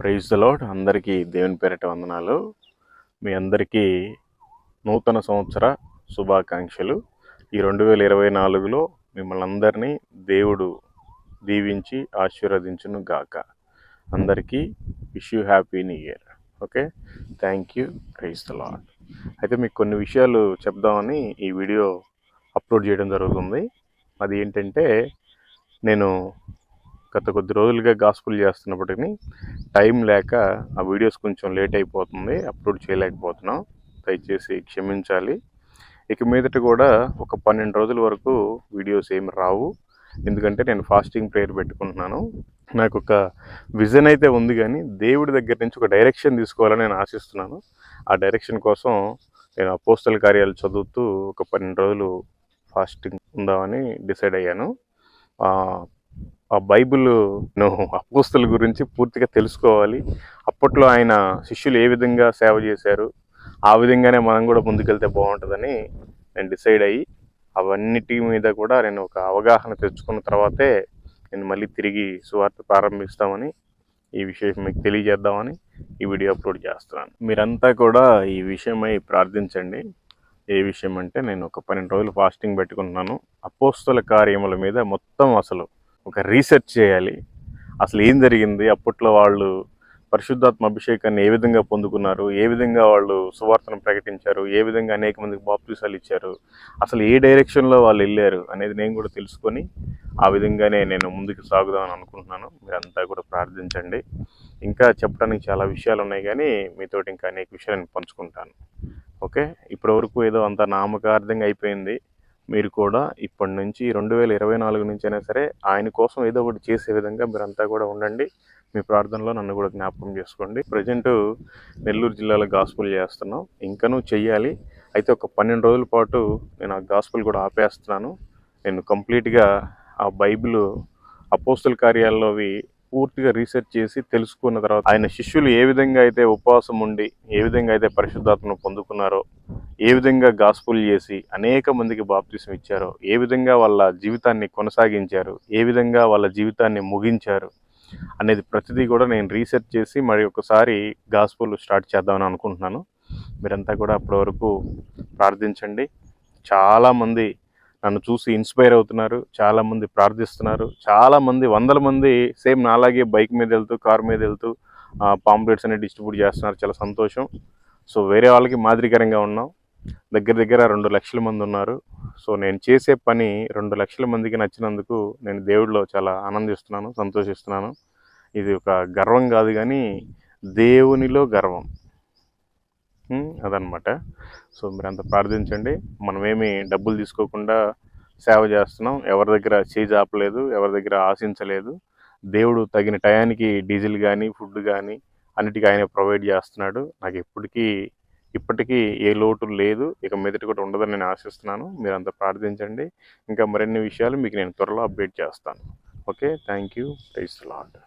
Praise the lord అందరికీ దేవుని పేరట వందనాలు. మీ అందరికీ నూతన సంవత్సర శుభాకాంక్షలు. ఈ రెండు వేల ఇరవై నాలుగులో మిమ్మల్ని అందరినీ దేవుడు దీవించి ఆశీర్వదించును గాక. అందరికీ wish you happy new year okay thank you praise the lord అయితే మీకు కొన్ని విషయాలు చెప్దామని ఈ వీడియో అప్లోడ్ చేయడం జరుగుతుంది. అది ఏంటంటే నేను గత కొద్ది రోజులుగా గాస్పుల్ చేస్తున్నప్పటికీ టైం లేక ఆ వీడియోస్ కొంచెం లేట్ అయిపోతుంది అప్లోడ్ చేయలేకపోతున్నాం. దయచేసి క్షమించాలి. ఇక మీదట కూడా ఒక పన్నెండు రోజుల వరకు వీడియోస్ ఏమి రావు. ఎందుకంటే నేను ఫాస్టింగ్ ప్రేయర్ పెట్టుకుంటున్నాను. నాకు ఒక విజన్ అయితే ఉంది కానీ దేవుడి దగ్గర నుంచి ఒక డైరెక్షన్ తీసుకోవాలని నేను ఆశిస్తున్నాను. ఆ డైరెక్షన్ కోసం నేను పోస్టల్ కార్యాలు చదువుతూ ఒక పన్నెండు రోజులు ఫాస్టింగ్ ఉందామని డిసైడ్ అయ్యాను. ఆ, ఆ బైబిల్ అపోస్తుల గురించి పూర్తిగా తెలుసుకోవాలి. అప్పట్లో ఆయన శిష్యులు ఏ విధంగా సేవ చేశారు ఆ విధంగానే మనం కూడా ముందుకెళ్తే బాగుంటుందని నేను డిసైడ్ అయ్యి అవన్నిటి మీద కూడా నేను ఒక అవగాహన తెచ్చుకున్న తర్వాతే నేను మళ్ళీ తిరిగి సువార్త ప్రారంభిస్తామని ఈ విషయం మీకు తెలియజేద్దామని ఈ వీడియో అప్లోడ్ చేస్తున్నాను. మీరంతా కూడా ఈ విషయమై ప్రార్థించండి. ఏ విషయం అంటే నేను ఒక పన్నెండు రోజులు ఫాస్టింగ్ పెట్టుకుంటున్నాను. అపోస్తుల కార్యముల మీద మొత్తం అసలు ఒక రీసెర్చ్ చేయాలి. అసలు ఏం జరిగింది? అప్పట్లో వాళ్ళు పరిశుద్ధాత్మ అభిషేకాన్ని ఏ విధంగా పొందుకున్నారు? ఏ విధంగా వాళ్ళు సువార్తను ప్రకటించారు? ఏ విధంగా అనేక మందికి బాప్తీసాలు ఇచ్చారు? అసలు ఏ డైరెక్షన్లో వాళ్ళు వెళ్ళారు అనేది నేను కూడా తెలుసుకొని ఆ విధంగానే నేను ముందుకు సాగుదామని అనుకుంటున్నాను. మీరంతా కూడా ప్రార్థించండి. ఇంకా చెప్పడానికి చాలా విషయాలు ఉన్నాయి కానీ మీతోటి ఇంకా అనేక విషయాలు పంచుకుంటాను. ఓకే? ఇప్పటివరకు ఏదో అంత నామకార్థంగా అయిపోయింది. మీరు కూడా ఇప్పటి నుంచి రెండు వేల ఇరవై నాలుగు నుంచి అయినా సరే ఆయన కోసం ఏదో ఒకటి చేసే విధంగా మీరంతా కూడా ఉండండి. మీ ప్రార్థనలో నన్ను కూడా జ్ఞాపకం చేసుకోండి. ప్రజెంట్ నెల్లూరు జిల్లాలో గాస్పుల్ చేస్తున్నాం. ఇంకనూ చెయ్యాలి. అయితే ఒక పన్నెండు రోజుల పాటు నేను ఆ గాస్పుల్ కూడా ఆపేస్తున్నాను. నేను కంప్లీట్గా ఆ బైబిల్ అపోస్తుల కార్యాల్లోవి పూర్తిగా రీసెర్చ్ చేసి తెలుసుకున్న తర్వాత ఆయన శిష్యులు ఏ విధంగా అయితే ఉపవాసం ఉండి ఏ విధంగా అయితే పరిశుద్ధాత్మను పొందుకున్నారో ఏ విధంగా గాస్పుల్ చేసి అనేక మందికి బాప్తిసం ఇచ్చారో ఏ విధంగా వాళ్ళ జీవితాన్ని కొనసాగించారు ఏ విధంగా వాళ్ళ జీవితాన్ని ముగించారు అనేది ప్రతిదీ కూడా నేను రీసెర్చ్ చేసి మరి ఒకసారి గాస్పుల్ స్టార్ట్ చేద్దామని అనుకుంటున్నాను. మీరంతా కూడా అప్పటి వరకు ప్రార్థించండి. చాలామంది నన్ను చూసి ఇన్స్పైర్ అవుతున్నారు చాలామంది ప్రార్థిస్తున్నారు చాలామంది వందల మంది సేమ్ నాలాగే బైక్ మీద వెళ్తూ కార్ మీద వెళ్తూ పాంప్లెట్స్ అనేవి డిస్ట్రిబ్యూట్ చేస్తున్నారు. చాలా సంతోషం. సో వేరే వాళ్ళకి మాదిరికరంగా ఉన్నాం. దగ్గర దగ్గర రెండు లక్షల మంది ఉన్నారు. సో నేను చేసే పని రెండు లక్షల మందికి నచ్చినందుకు నేను దేవుడిలో చాలా ఆనందిస్తున్నాను సంతోషిస్తున్నాను. ఇది ఒక గర్వం కాదు కానీ దేవునిలో గర్వం. అదనమాట సో మీరు అంత ప్రార్థించండి. మనమేమి డబ్బులు తీసుకోకుండా సేవ చేస్తున్నాం. ఎవరి దగ్గర చేజ్ ఆపలేదు ఎవరి దగ్గర ఆశించలేదు. దేవుడు తగిన టయానికి డీజిల్ కానీ ఫుడ్ కానీ అన్నిటికీ ఆయన ప్రొవైడ్ చేస్తున్నాడు. నాకు ఎప్పటికీ ఇప్పటికీ ఏ లోటు లేదు. ఇక మీదట కూడా ఉండదని నేను ఆశిస్తున్నాను. మీరంతా ప్రార్థించండి. ఇంకా మరిన్ని విషయాలు మీకు నేను త్వరలో అప్డేట్ చేస్తాను. Okay? Thank you praise lord